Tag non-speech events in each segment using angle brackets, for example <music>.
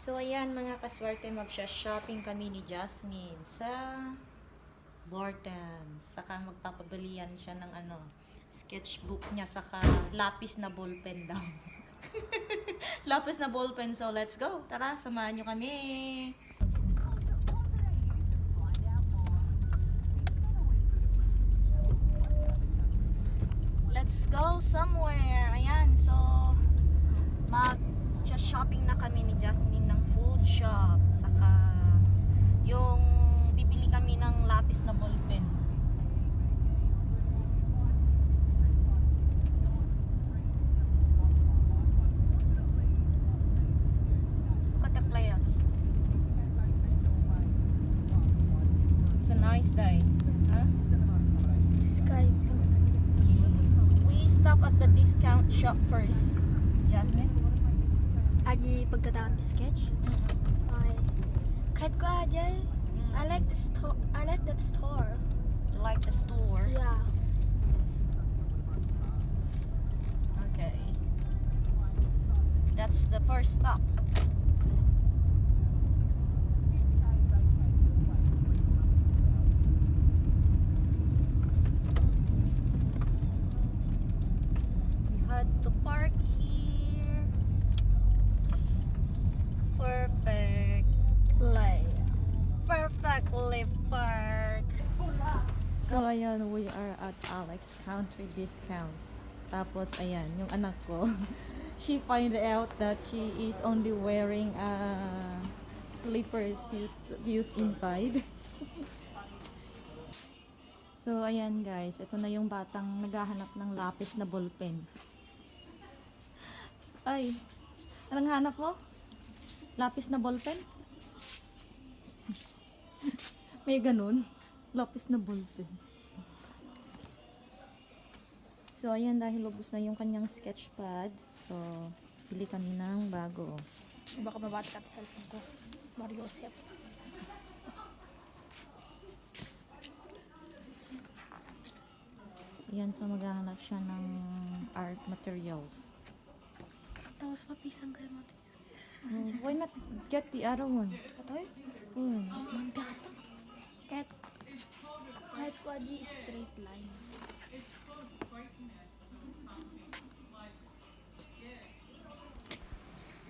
So, ayan mga kaswerte, magsha-shopping kami ni Jasmine sa Borton. Saka magpapabalian siya ng ano, sketchbook niya, saka lapis na ballpen daw. <laughs> lapis na ballpen, so let's go. Tara, samahan nyo kami. Let's go somewhere. Ayan, so stop at the discount shop first. Jasmine? Aji pagkatapos di sketch. Mm-hmm. Ay. Kahit ko aja. Mm. I like the store. I like that store. You like the store? Yeah. Okay. That's the first stop. Ayan, we are at Alex Country Discounts. Tapos, ayan, yung anak ko, <laughs> she find out that she is only wearing uh, slippers used, used inside. <laughs> so, ayan guys, ito na yung batang naghahanap ng lapis na ballpen. <laughs> Ay, anong hanap mo? Lapis na ballpen? May ganun. Lapis na ballpen. So, ayan, dahil lubos na yung kanyang sketch pad. So, pili kami ng bago. Baka mabati ka sa cellphone ko. Mario Joseph. Ayan, so maghahanap siya ng art materials. Tapos mapisang kayo mati. Oh, why not get the other ones? Ito eh. Hmm. Mandata. Kahit kahit ko aji straight line.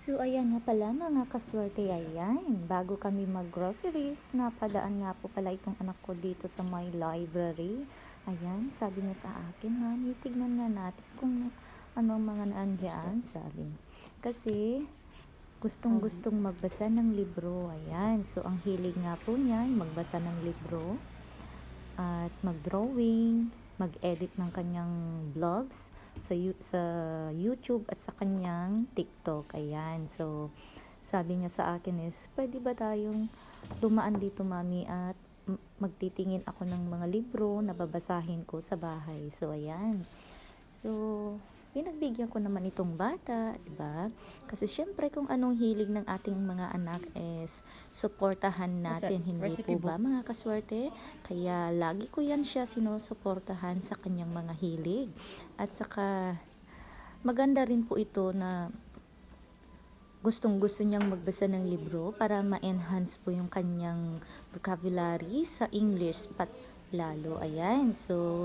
So ayan nga pala mga kaswerte ayan. Bago kami mag-groceries, napadaan nga po pala itong anak ko dito sa my library. Ayan, sabi niya sa akin, Mami, tignan nga natin kung anong mga naandyan, sabi. Kasi gustong gustong magbasa ng libro. Ayan, so ang hilig nga po niya ay magbasa ng libro at mag-drawing, mag-edit ng kanyang vlogs sa sa YouTube at sa kanyang TikTok. Ayan. So sabi niya sa akin is, pwede ba tayong dumaan dito mami at magtitingin ako ng mga libro na babasahin ko sa bahay. So ayan. So pinagbigyan ko naman itong bata, 'di ba? Kasi syempre kung anong hilig ng ating mga anak is suportahan natin, hindi po ba mga kaswerte? Kaya lagi ko yan siya sinusuportahan sa kanyang mga hilig. At saka maganda rin po ito na gustong gusto niyang magbasa ng libro para ma-enhance po yung kanyang vocabulary sa English pat lalo. Ayan, so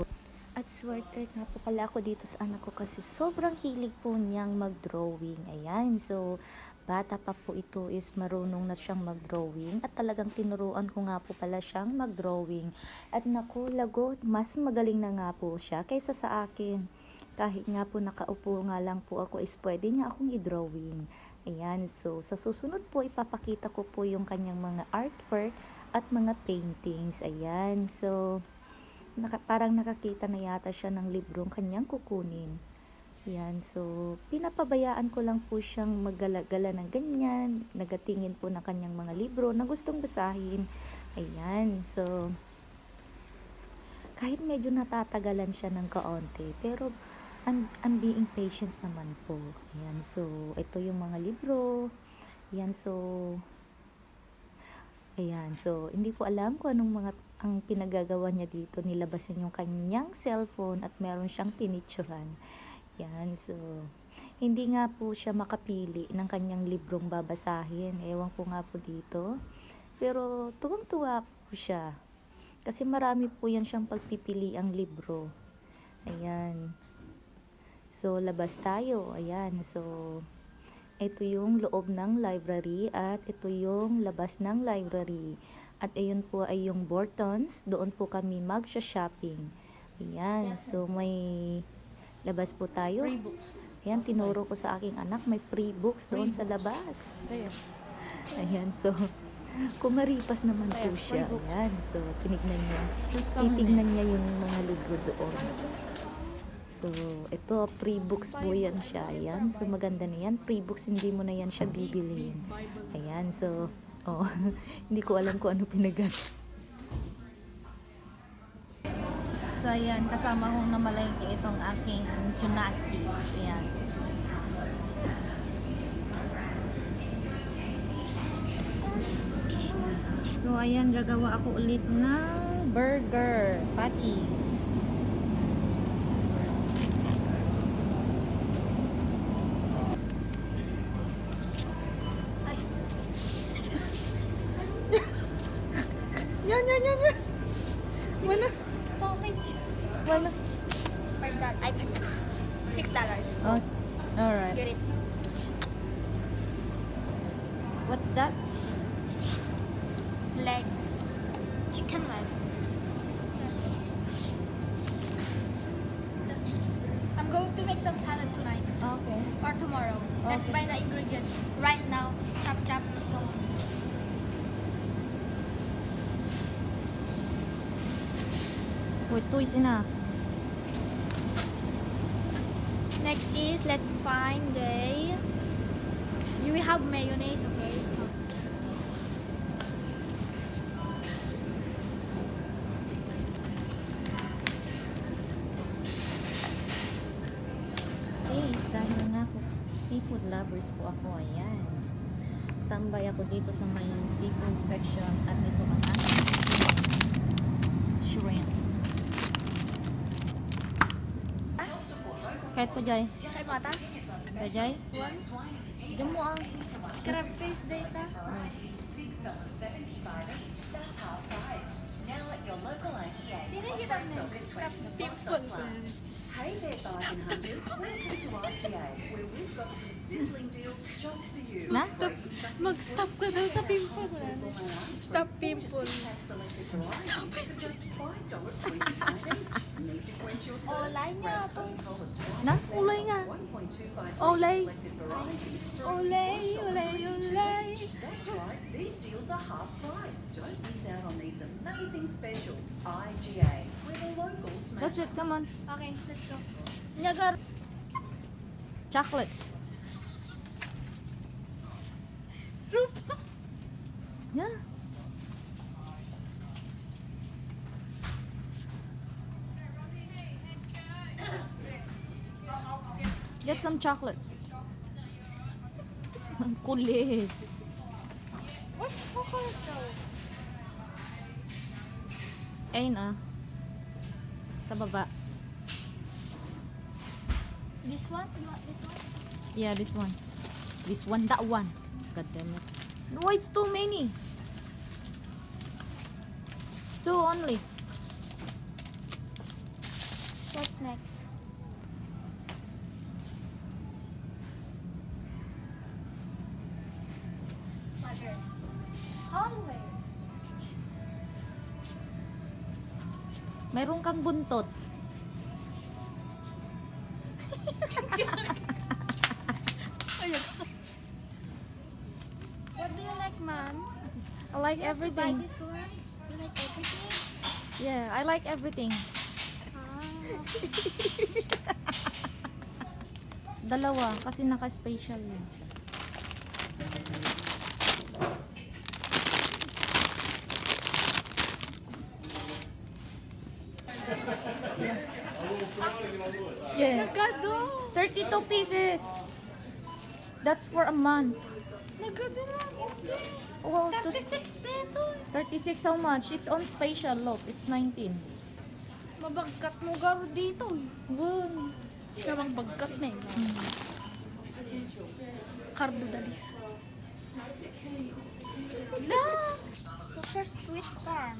at swerte nga po pala ako dito sa anak ko kasi sobrang hilig po niyang mag-drawing. Ayan, so bata pa po ito is marunong na siyang mag-drawing at talagang tinuruan ko nga po pala siyang mag-drawing. At naku, lagot, mas magaling na nga po siya kaysa sa akin. Kahit nga po nakaupo nga lang po ako is pwede niya akong i-drawing. Ayan, so sa susunod po ipapakita ko po yung kanyang mga artwork at mga paintings. Ayan, so naka, parang nakakita na yata siya ng librong kanyang kukunin. Yan, so pinapabayaan ko lang po siyang maggalagala ng ganyan, nagatingin po ng kanyang mga libro na gustong basahin. Ayan, so kahit medyo natatagalan siya ng kaonti, pero I'm, I'm being patient naman po. Ayan, so ito yung mga libro. Ayan, so Ayan, so hindi ko alam kung anong mga ang pinagagawa niya dito. Nilabasin yung kanyang cellphone at meron siyang pinicturan. Yan, so hindi nga po siya makapili ng kanyang librong babasahin. Ewan ko nga po dito. Pero tuwang-tuwa po siya. Kasi marami po yan siyang pagpipili ang libro. Ayan. So, labas tayo. Ayan. So, ito yung loob ng library at ito yung labas ng library. At ayun po ay yung Bortons. Doon po kami magsha-shopping. Ayan. So, may labas po tayo. Free books. Ayan, tinuro ko sa aking anak. May free books doon sa labas. Ayan. So, kumaripas naman po siya. Ayan. So, tinignan niya. Titignan niya yung mga libro doon. So, ito, free books po yan siya. Ayan. So, maganda na yan. Free books, hindi mo na yan siya bibiliin. Ayan. So, oh, <laughs> hindi ko alam kung ano pinag So, ayan, kasama kong namalengke itong aking gymnastics. Ayan. So, ayan, gagawa ako ulit ng burger patties. Yan, yan, yan, sausage. Per Six dollars. Oh, alright. Get it. What's that? Legs. Chicken legs. I'm going to make some salad tonight Okay. or tomorrow. Let's buy the ingredients right now. Chop chop. Go two is enough. Next is let's find the. You will have mayonnaise, okay? Guys, dahil nga ako, seafood lovers po ako, ayan. Tambay ako dito sa may seafood section at ito ang aking shrimp. Kahit ko jay. Kay mata? Kaya jay? One. Diyan mo ang. Scrap face data. Hindi kita na. Scrap pimple. Na? Mag-stop ka daw sa pimple. Stop pimple. Stop it. <laughs> $5.25. Need to Na? Ulay nga. 1.25 Olay. Olay, olay, olay. That's right, these deals are half price. Don't miss out on these amazing specials. IGA, where the locals make That's it, come on. Okay, let's go. Nagar... Chocolates. Chocolates. Ang kulit. What? Chocolate daw. Ayun ah. Sa baba. This one? This one? Yeah, this one. This one, that one. God damn it. Why it's too many? Two only. What's next? Hallway. Mayroon kang buntot. What do you like, mom? I like You everything. this one? You like everything? Yeah, I like everything. Ah. <laughs> Dalawa, kasi naka-special yun siya. Yeah. Nagkado! 32 pieces. That's for a month. Oh, to- 36 dito! 36 how much? It's on special. Look, it's 19. Mabagkat mo garo dito eh. Good. Kasi ka magbagkat na eh. Cardo Dalis. No! Those are sweet corn.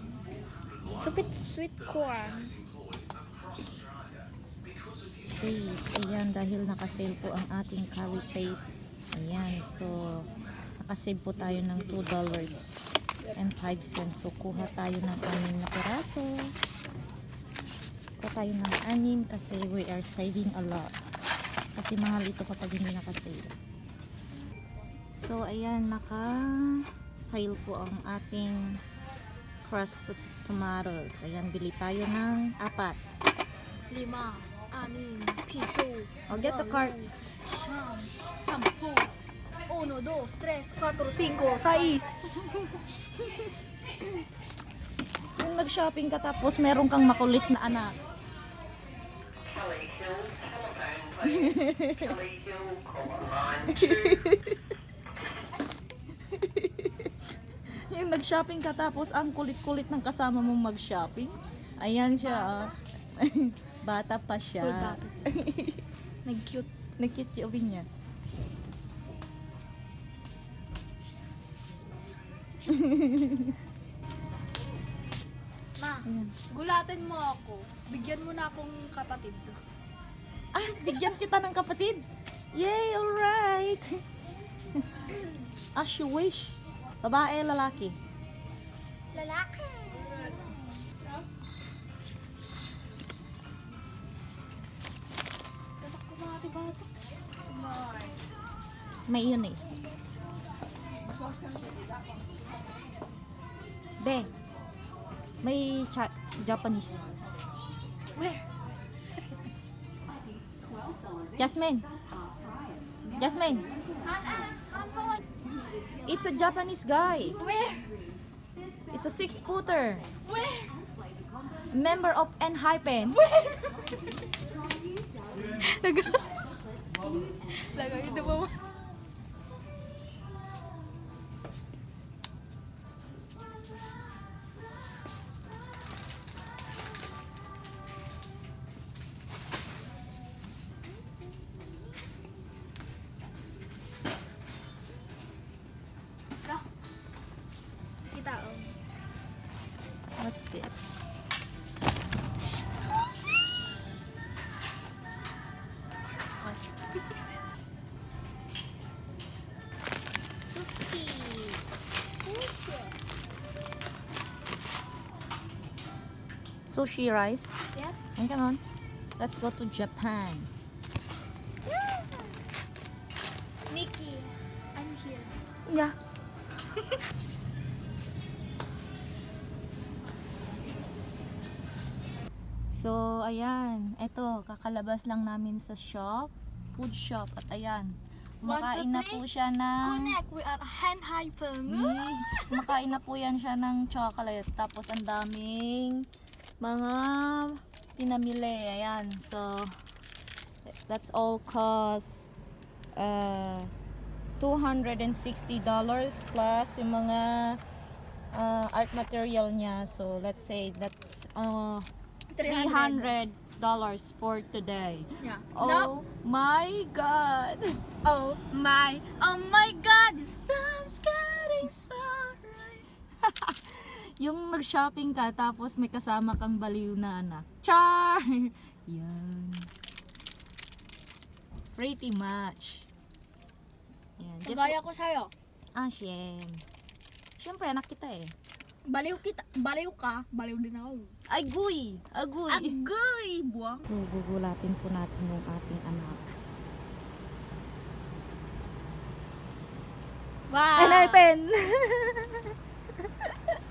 Sweet, sweet corn. Stays. Ayan, dahil nakasale po ang ating curry paste. Ayan, so nakasave po tayo ng $2 and 5 cents. So, kuha tayo ng anim na peraso. Kuha tayo ng anim kasi we are saving a lot. Kasi mahal ito kapag hindi nakasale. So, ayan, naka-sale po ang ating crushed tomatoes. Ayan, bili tayo ng apat. Lima, anim, pito. Oh, get the cart. Siyam, sampu. Uno, dos, tres, cuatro, cinco, sais. Kung nag-shopping ka tapos meron kang makulit na anak. Yung nag-shopping ka tapos ang kulit-kulit ng kasama mong mag-shopping. Ayan siya. ah. <laughs> Bata pa siya. <laughs> Nag-cute. Nakit yung niya. <laughs> Ma, Ayan. gulatin mo ako. Bigyan mo na akong kapatid. Ah, bigyan kita ng kapatid. Yay, alright. <laughs> As you wish. Babae, lalaki. Lalaki. Mayonnaise. Be, may cha- Japanese. Where? Jasmine. Jasmine. It's a Japanese guy. Where? It's a six-footer. Where? Member of N-Hypen. Where? Laga. Laga, ito What's this? Sushi. Sushi rice. Yeah? And come on. Let's go to Japan. Nikki, I'm here. Yeah. <laughs> so, ayan. Ito, kakalabas lang namin sa shop. Food shop. At ayan. Kumakain na po siya ng... Connect, we are hand hyper. Mm, kumakain na po yan siya ng chocolate. Tapos ang daming mga pinamili. Ayan. So, that's all cost uh, $260 plus yung mga uh, art material niya. So, let's say that's uh, $300 for today. Yeah. Oh No. my God! Oh my, oh my God, this film's getting started. <laughs> Yung nag-shopping ka tapos may kasama kang baliw na anak. Char! <laughs> Yan. Pretty much. Yan. Just, Gaya ko sa'yo. ah, shem. Siyempre, anak kita eh. Baliw kita, baliw ka, baliw din ako. Agoy! Agoy! Agoy, buwang. So, gugulatin po natin yung ating anak. Wow. I pen! <laughs>